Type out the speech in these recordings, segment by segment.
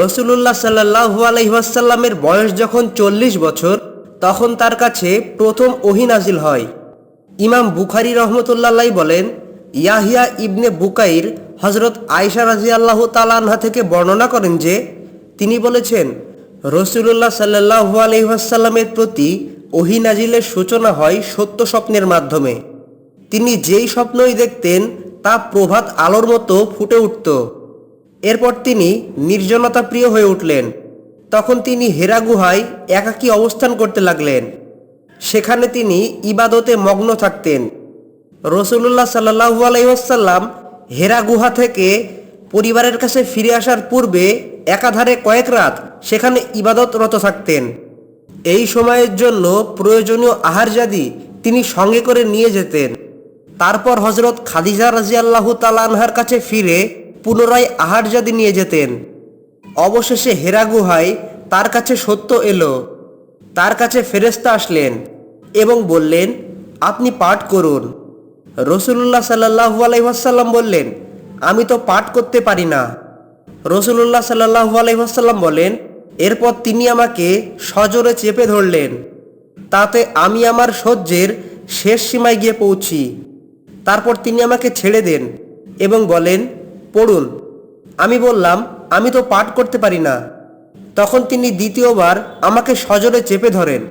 রসুলুল্লাহ সাল্লাহু আলহিহাসাল্লামের বয়স যখন চল্লিশ বছর, তখন তার কাছে প্রথম ওহি নাজিল হয়। ইমাম বুখারি রহমতুল্লাহ বলেন, ইয়াহিয়া ইবনে বুকাইর হজরত আয়সা রাজি আল্লাহ তালাহা থেকে বর্ণনা করেন যে, তিনি বলেছেন, রসুলুল্লাহ সাল্লাহু আলহিহাসাল্লামের প্রতি ওহি নাজিলের সূচনা হয় সত্য স্বপ্নের মাধ্যমে। তিনি যেই স্বপ্নই দেখতেন, তা প্রভাত আলোর মতো ফুটে উঠত। এরপর তিনি নির্জনতা প্রিয় হয়ে উঠলেন। তখন তিনি হেরা গুহায় একাকী অবস্থান করতে লাগলেন। সেখানে তিনি ইবাদতে মগ্ন থাকতেন। রসুল্লাহ সাল্লাহু আলাইসাল্লাম হেরা গুহা থেকে পরিবারের কাছে ফিরে আসার পূর্বে একাধারে কয়েক রাত সেখানে ইবাদতরত থাকতেন। এই সময়ের জন্য প্রয়োজনীয় আহারজাদি তিনি সঙ্গে করে নিয়ে যেতেন। তারপর হজরত খাদিজা রাজিয়াল্লাহু তালানহার কাছে ফিরে পুনরায় আহারজাদি নিয়ে যেতেন। অবশেষে হেরা গুহায় তার কাছে সত্য এলো। তার কাছে ফেরেস্তা আসলেন এবং বললেন, আপনি পাঠ করুন। রসুল্লাহ সাল্লাহু আলাইসাল্লাম বললেন, আমি তো পাঠ করতে পারি না। রসুল্লাহ সাল্লাহু আলাইসাল্লাম বলেন, এরপর তিনি আমাকে সজোরে চেপে ধরলেন। তাতে আমি আমার সহ্যের শেষ সীমায় গিয়ে পৌঁছি। তারপর তিনি আমাকে ছেড়ে দেন এবং বলেন পড়ুন। আমি বললাম, আমি তো পাঠ করতে পারি না। তখন তিনি দ্বিতীয়বার আমাকে সজোরে চেপে ধরেন।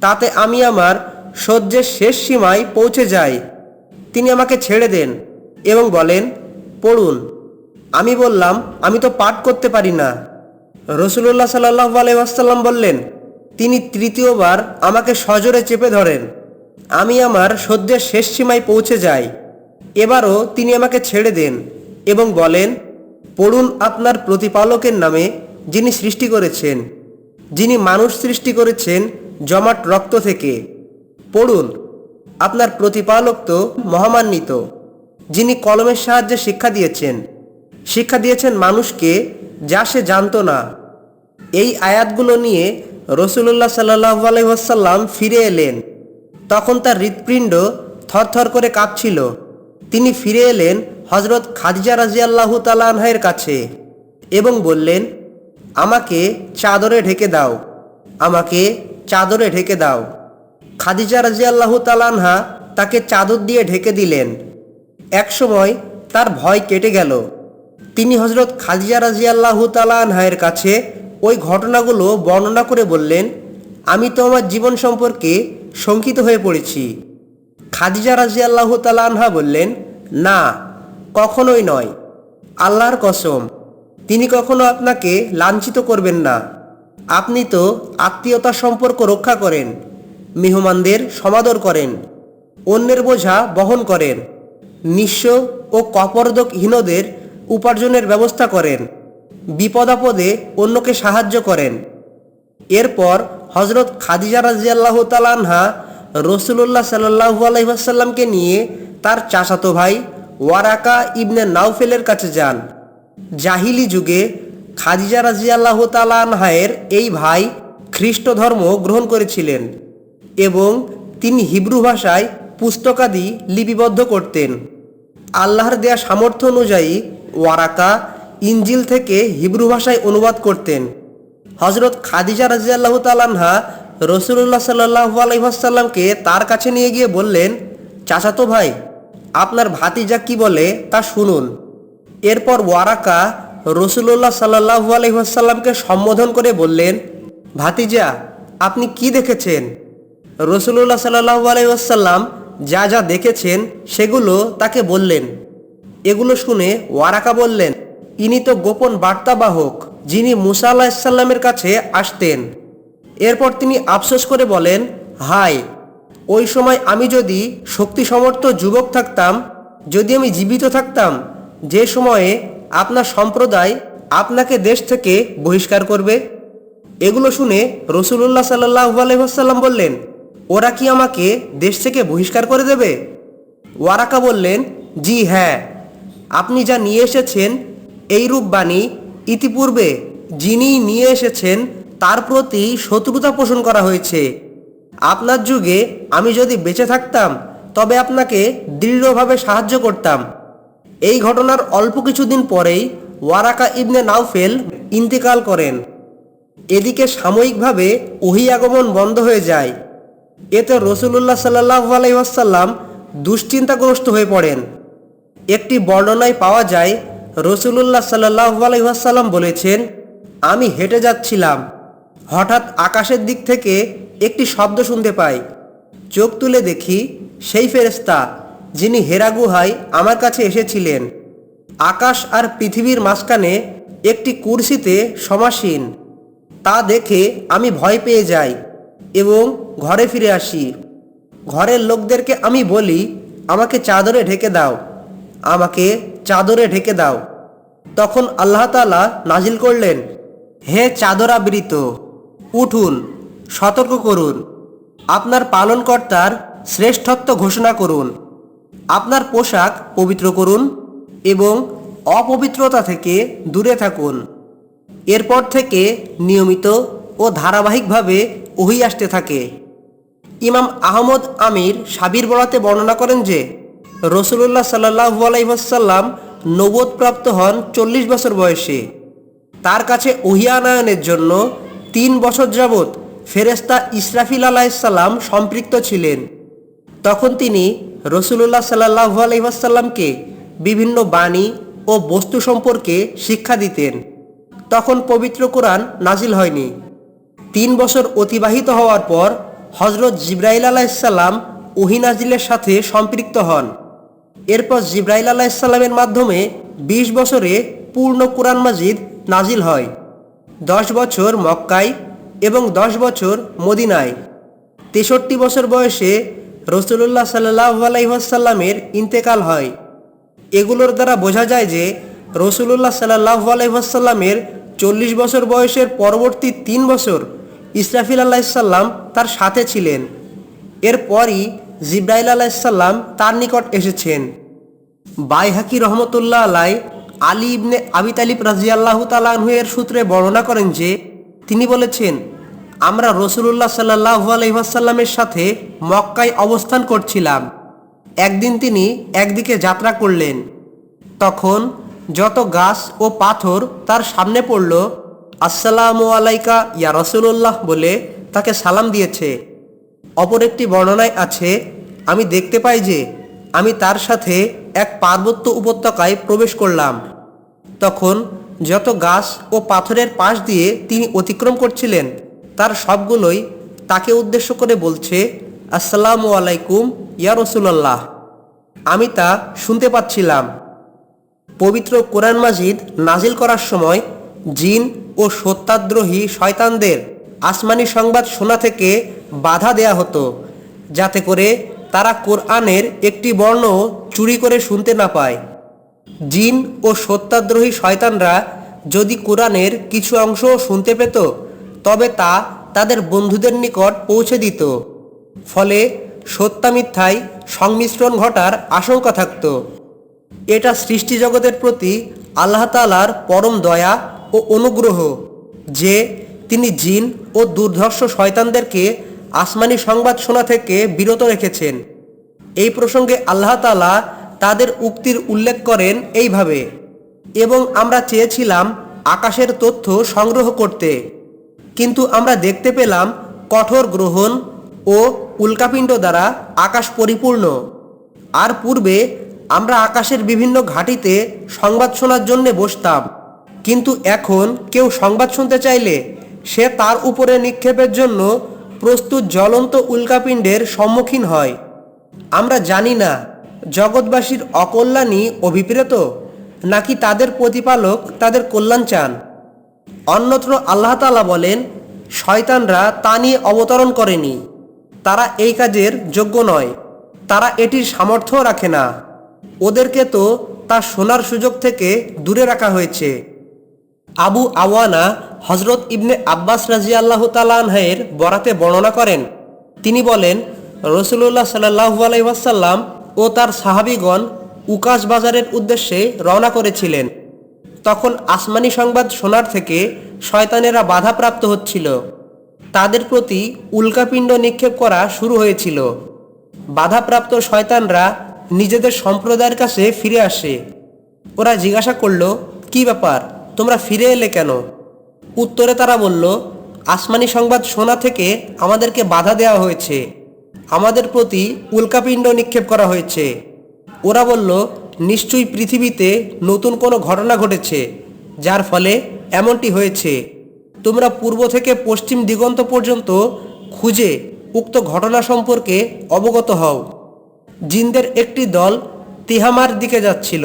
তাতে আমি আমার সহ্যের শেষ সীমায় পৌঁছে যাই। তিনি আমাকে ছেড়ে দেন এবং বলেন, পড়ুন। আমি বললাম, আমি তো পাঠ করতে পারি না। রসুল্লাহ সাল্লাহ আলাইসাল্লাম বললেন, তিনি তৃতীয়বার আমাকে সজোরে চেপে ধরেন। আমি আমার সহ্যের শেষ সীমায় পৌঁছে যাই। এবারও তিনি আমাকে ছেড়ে দেন। এবং বলেন, পড়ুন আপনার প্রতিপালকের নামে যিনি সৃষ্টি করেছেন, যিনি মানুষ সৃষ্টি করেছেন জমাট রক্ত থেকে। পড়ুন, আপনার প্রতিপালক তো মহামান্বিত, যিনি কলমের সাহায্যে শিক্ষা দিয়েছেন। শিক্ষা দিয়েছেন মানুষকে যা সে জানতো না। এই আয়াতগুলো নিয়ে রসুল্লাহ সাল্লাহ আলহাসাল্লাম ফিরে এলেন। তখন তার হৃৎপিণ্ড থরথর করে কাঁপছিল। তিনি ফিরে এলেন হজরত খাদিজা রাজিয়াল্লাহু তালাহের কাছে এবং বললেন, আমাকে চাদরে ঢেকে দাও, আমাকে চাদরে ঢেকে দাও। খাদিজা রাজিয়াল্লাহু তালানহা তাকে চাদর দিয়ে ঢেকে দিলেন। একসময় তার ভয় কেটে গেল। তিনি হজরত খাদিজা রাজিয়াল্লাহু তালানহায়ের কাছে ওই ঘটনাগুলো বর্ণনা করে বললেন, আমি তো আমার জীবন সম্পর্কে শঙ্কিত হয়ে পড়েছি। খাদিজা রাজিয়াল্লাহু তালানহা বললেন, না, কখনোই নয়। আল্লাহর কসম, তিনি কখনো আপনাকে লাঞ্ছিত করবেন না। আপনি তো আত্মীয়তার সম্পর্ক রক্ষা করেন, মেহমানদের সমাদর করেন, অন্যের বোঝা বহন করেন, নিঃস্ব ও কপর্দকহীনদের উপার্জনের ব্যবস্থা করেন, বিপদাপদে অন্যকে সাহায্য করেন। এরপর হজরত খাদিজা রাজিয়াল্লাহ তালানহা রসুল্লাহ সাল্লাহু আলহিহাসাল্লামকে নিয়ে তার চাচাতো ভাই ওয়ারাকা ইবনে নাউফেলের কাছে যান। জাহিলি যুগে খাদিজা রাজিয়াল্লাহ তালানহায়ের এই ভাই খ্রিস্ট ধর্ম গ্রহণ করেছিলেন এবং তিনি হিব্রু ভাষায় পুস্তকাদি লিপিবদ্ধ করতেন। আল্লাহর দেয়া সামর্থ্য অনুযায়ী ওয়ারাকা ইঞ্জিল থেকে হিব্রু ভাষায় অনুবাদ করতেন। হজরত খাদিজা রাজিয়াল্লাহ তালানহা রসুল্লাহ সাল্লাহ আলহিহাসাল্লামকে তার কাছে নিয়ে গিয়ে বললেন, চাচাতো ভাই, আপনার ভাতিজা কি বলে তা শুনুন। এরপর ওয়ারাকা রসুল্লাহ সাল্লাহু আলহিহাসাল্লামকে সম্বোধন করে বললেন, ভাতিজা, আপনি কি দেখেছেন? রসুল্লাহ সাল্লাহু আলহিহাসাল্লাম যা যা দেখেছেন সেগুলো তাকে বললেন। এগুলো শুনে ওয়ারাকা বললেন, ইনি তো গোপন বার্তাবাহক যিনি মুসা আল্লাহিসাল্লামের কাছে আসতেন। এরপর তিনি আফসোস করে বলেন হাই ওই সময় আমি যদি শক্তি সমর্থ যুবক থাকতাম, যদি আমি জীবিত থাকতাম, যে সময়ে আপনার সম্প্রদায় আপনাকে দেশ থেকে বহিষ্কার করবে? এগুলো শুনে রসুল্লাহ সাল্লাহ আলহাম বললেন, ওরা কি আমাকে দেশ থেকে বহিষ্কার করে দেবে? ওয়ারাকা বললেন, জি হ্যাঁ। আপনি যা নিয়ে এসেছেন এই রূপ বাণী ইতিপূর্বে যিনি নিয়ে এসেছেন তার প্রতি শত্রুতা পোষণ করা হয়েছে। আপনার যুগে আমি যদি বেঁচে থাকতাম, তবে আপনাকে দৃঢ়ভাবে সাহায্য করতাম। এই ঘটনার অল্প কিছুদিন পরেই ওয়ারাকা ইবনে নাউফেল ইন্তেকাল করেন। এদিকে সাময়িকভাবে ওহি আগমন বন্ধ হয়ে যায়। এতে রসুল্লাহ সাল্লাহ আলাইসাল্লাম দুশ্চিন্তাগ্রস্ত হয়ে পড়েন। একটি বর্ণনায় পাওয়া যায় রসুল্লাহ সাল্লাহ আলাইসাল্লাম বলেছেন, আমি হেঁটে যাচ্ছিলাম। হঠাৎ আকাশের দিক থেকে একটি শব্দ শুনতে পাই। চোখ তুলে দেখি সেই ফেরেস্তা যিনি হেরা গুহায় আমার কাছে এসেছিলেন। আকাশ আর পৃথিবীর মাঝখানে একটি কুরসিতে সমাসীন। তা দেখে আমি ভয় পেয়ে যাই এবং ঘরে ফিরে আসি। ঘরের লোকদেরকে আমি বলি, আমাকে চাদরে ঢেকে দাও। আমাকে চাদরে ঢেকে দাও। তখন আল্লাহ তালা নাজিল করলেন, হে চাদরাবৃত উঠুন, সতর্ক করুন। আপনার পালনকর্তার শ্রেষ্ঠত্ব ঘোষণা করুন। আপনার পোশাক পবিত্র করুন এবং অপবিত্রতা থেকে দূরে থাকুন। এরপর থেকে নিয়মিত ও ধারাবাহিকভাবে ওহি আসতে থাকে। ইমাম আহমদ আমির সাবির বরাতে বর্ণনা করেন যে রসুল্লাহ সাল্লাহু আলাইসাল্লাম নবোধ প্রাপ্ত হন চল্লিশ বছর বয়সে। তার কাছে ওহিয়ানায়নের জন্য তিন বছর যাবৎ ফেরেস্তা ইসরাফিল আলাইসাল্লাম সম্পৃক্ত ছিলেন। তখন তিনি রসুল্লাহ সাল্লাহু আলাইসাল্লামকে বিভিন্ন বাণী ও বস্তু সম্পর্কে শিক্ষা দিতেন। তখন পবিত্র কোরআন নাজিল হয়নি। তিন বছর অতিবাহিত হওয়ার পর হজরত জিব্রাইল আলাইসাল্লাম ওহিনাজিলের সাথে সম্পৃক্ত হন। এরপর জিব্রাইল আলাইসাল্লামের মাধ্যমে ২০ বছরে পূর্ণ কোরআন মাজিদ নাজিল হয়। দশ বছর মক্কায় এবং দশ বছর মদিনায়। তেষট্টি বছর বয়সে রসুল্লাহ সাল্লাহ আলাইসাল্লামের ইন্তেকাল হয়। এগুলোর দ্বারা বোঝা যায় যে রসুল্লাহ সাল্লাহ চল্লিশ বছর বয়সের পরবর্তী তিন বছর ইসরাফিল আলাইসাল্লাম তার সাথে ছিলেন। এরপরই জিব্রাইল আলাইসাল্লাম তার নিকট এসেছেন। বাইহাকি রহমতুল্লাহ আলাই আলী ইবনে আবি তালিব রাজিয়াল্লাহু তালাহের সূত্রে বর্ণনা করেন যে, তিনি বলেছেন, আমরা রসুল্লাহ সাল্লাহ আলহিহাসাল্লামের সাথে মক্কায় অবস্থান করছিলাম। একদিন তিনি একদিকে যাত্রা করলেন। তখন যত গাছ ও পাথর তার সামনে পড়ল, আসসালামু আলাইকা ইয়া রসুল্লাহ বলে তাকে সালাম দিয়েছে। অপর একটি বর্ণনায় আছে, আমি দেখতে পাই যে আমি তার সাথে এক পার্বত্য উপত্যকায় প্রবেশ করলাম। তখন যত গাছ ও পাথরের পাশ দিয়ে তিনি অতিক্রম করছিলেন, তার সবগুলোই তাকে উদ্দেশ্য করে বলছে, আসসালামু আলাইকুম, ইয়া রসুলাল্লাহ। আমি তা শুনতে পাচ্ছিলাম। পবিত্র কোরআন মাজিদ নাজিল করার সময় জিন ও সত্যাদ্রোহী শয়তানদের আসমানি সংবাদ শোনা থেকে বাধা দেয়া হতো, যাতে করে তারা কোরআনের একটি বর্ণ চুরি করে শুনতে না পায়। জিন ও সত্যাদ্রোহী শয়তানরা যদি কোরআনের কিছু অংশ শুনতে পেত, তবে তা তাদের বন্ধুদের নিকট পৌঁছে দিত। ফলে সত্যা মিথ্যায় সংমিশ্রণ ঘটার আশঙ্কা থাকত। এটা সৃষ্টি জগতের প্রতি আল্লাহ তালার পরম দয়া ও অনুগ্রহ, যে তিনি জিন ও দুর্ধর্ষ শয়তানদেরকে আসমানি সংবাদ শোনা থেকে বিরত রেখেছেন। এই প্রসঙ্গে আল্লাহ তালা তাদের উক্তির উল্লেখ করেন এইভাবে, এবং আমরা চেয়েছিলাম আকাশের তথ্য সংগ্রহ করতে, কিন্তু আমরা দেখতে পেলাম কঠোর গ্রহণ ও উল্কাপিণ্ড দ্বারা আকাশ পরিপূর্ণ। আর পূর্বে আমরা আকাশের বিভিন্ন ঘাটিতে সংবাদ শোনার জন্যে বসতাম, কিন্তু এখন কেউ সংবাদ শুনতে চাইলে সে তার উপরে নিক্ষেপের জন্য প্রস্তুত জ্বলন্ত উল্কাপিণ্ডের সম্মুখীন হয়। আমরা জানি না, জগৎবাসীর অকল্যাণই অভিপ্রেত, নাকি তাদের প্রতিপালক তাদের কল্যাণ চান। অন্যত্র আল্লাহ তালা বলেন, শয়তানরা তা নিয়ে অবতরণ করেনি। তারা এই কাজের যোগ্য নয়। তারা এটির সামর্থ্য রাখে না। ওদেরকে তো তা শোনার সুযোগ থেকে দূরে রাখা হয়েছে। আবু আওয়ানা হজরত ইবনে আব্বাস রাজি আল্লাহ তালাহের বরাতে বর্ণনা করেন। তিনি বলেন রসুল্লাহ সাল্লাহু আলাইসাল্লাম ও তার সাহাবিগণ উকাশ বাজারের উদ্দেশ্যে রওনা করেছিলেন। তখন আসমানি সংবাদ শোনার থেকে শয়তানেরা বাধাপ্রাপ্ত হচ্ছিল। তাদের প্রতি উল্কাপিণ্ড নিক্ষেপ করা শুরু হয়েছিল। বাধাপ্রাপ্ত শয়তানরা নিজেদের সম্প্রদায়ের কাছে ফিরে আসে। ওরা জিজ্ঞাসা করল, কি ব্যাপার? তোমরা ফিরে এলে কেন? উত্তরে তারা বলল, আসমানি সংবাদ শোনা থেকে আমাদেরকে বাধা দেওয়া হয়েছে। আমাদের প্রতি উল্কাপিণ্ড নিক্ষেপ করা হয়েছে। ওরা বলল, নিশ্চয়ই পৃথিবীতে নতুন কোনো ঘটনা ঘটেছে, যার ফলে এমনটি হয়েছে। তোমরা পূর্ব থেকে পশ্চিম দিগন্ত পর্যন্ত খুঁজে উক্ত ঘটনা সম্পর্কে অবগত হও। জিনদের একটি দল তিহামার দিকে যাচ্ছিল।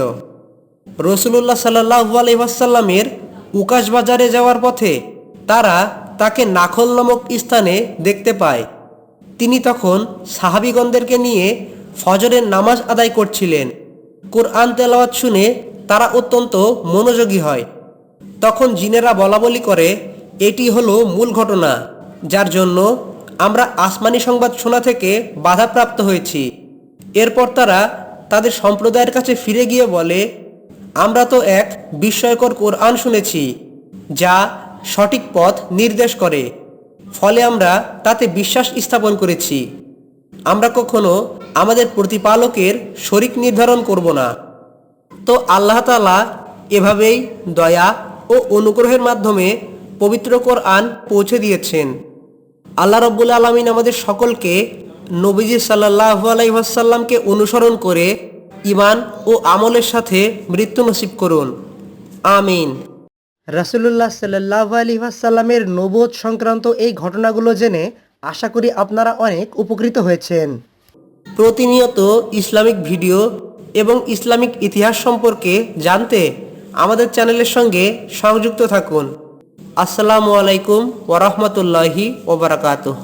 রসুল্লাহ সাল্লাহু আলহিহাসাল্লামের উকাশ বাজারে যাওয়ার পথে তারা তাকে নাখল নামক স্থানে দেখতে পায়। তিনি তখন সাহাবিগণদেরকে নিয়ে ফজরের নামাজ আদায় করছিলেন। কোরআন তেলাওয়াত শুনে তারা অত্যন্ত মনোযোগী হয়। তখন জিনেরা বলাবলি করে, এটি হলো মূল ঘটনা, যার জন্য আমরা আসমানি সংবাদ শোনা থেকে বাধাপ্রাপ্ত হয়েছি। এরপর তারা তাদের সম্প্রদায়ের কাছে ফিরে গিয়ে বলে আমরা তো এক বিস্ময়কর কোরআন শুনেছি, যা সঠিক পথ নির্দেশ করে। ফলে আমরা তাতে বিশ্বাস স্থাপন করেছি। আমরা কখনো আমাদের প্রতিপালকের শরিক নির্ধারণ করব না। তো আল্লাহ তালা এভাবেই দয়া ও অনুগ্রহের মাধ্যমে পবিত্র কোরআন পৌঁছে দিয়েছেন। আল্লাহ রব্বুল আলমিন আমাদের সকলকে নবীজি সাল্লাহ আলাইসাল্লামকে অনুসরণ করে ইমান ও আমলের সাথে মৃত্যু নসিব করুন। আমিন। রাসুলুল্লাহ সাল্লাহ আলী আসাল্লামের নবোধ সংক্রান্ত এই ঘটনাগুলো জেনে আশা করি আপনারা অনেক উপকৃত হয়েছেন। প্রতিনিয়ত ইসলামিক ভিডিও এবং ইসলামিক ইতিহাস সম্পর্কে জানতে আমাদের চ্যানেলের সঙ্গে সংযুক্ত থাকুন। আসসালামু আলাইকুম ওরহমতুল্লাহি ওবরাকাতুহ